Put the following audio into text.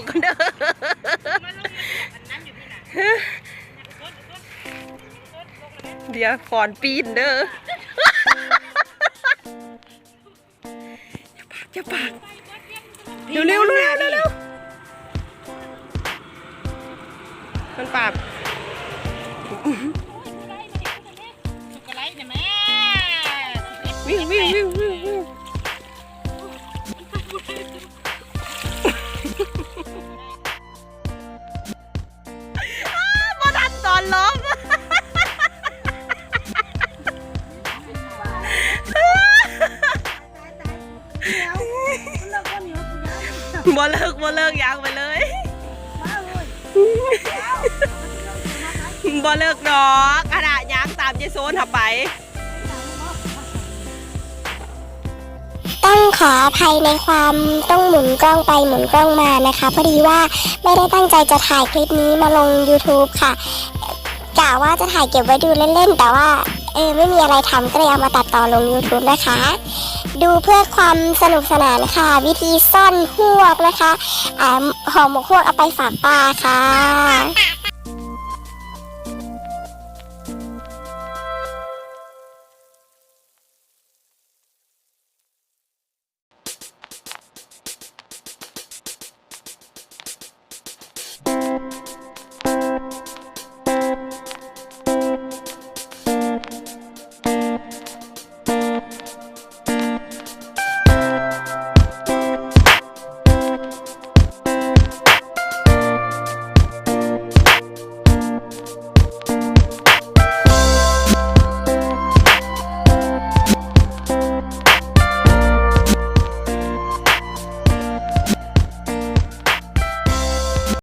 งกันเด้อมาลงมาอันนั้นอยู่ที่ไหนต้นต้นต้นลงเลยเดี๋ยวฟอนปีนเด้ออย่าปากอย่าปาก เร็วเร็วเร็วเร็วเร็วมันปากสุกอะไรเนี่ยแม่วิ่งวิ่งวิ่ง บ่เลิกบ่เลิกยางไปเลยบ่เลิกดอกขนาดยางตามเจโซนหับไป ต้องขออภัยในความต้องหมุนกล้องไปหมุนกล้องมานะคะพอดีว่าไม่ได้ตั้งใจจะถ่ายคลิปนี้มาลง YouTube ค่ะกะว่าจะถ่ายเก็บไว้ดูเล่นๆ แต่ว่าเออไม่มีอะไรทำก็เลยเอามาตัดต่อลง YouTube นะคะ ดูเพื่อความสนุกสนานค่ะ วิธีซ่อนหวกนะคะอ่าห่อหมกหวกเอาไปฝากปลาค่ะ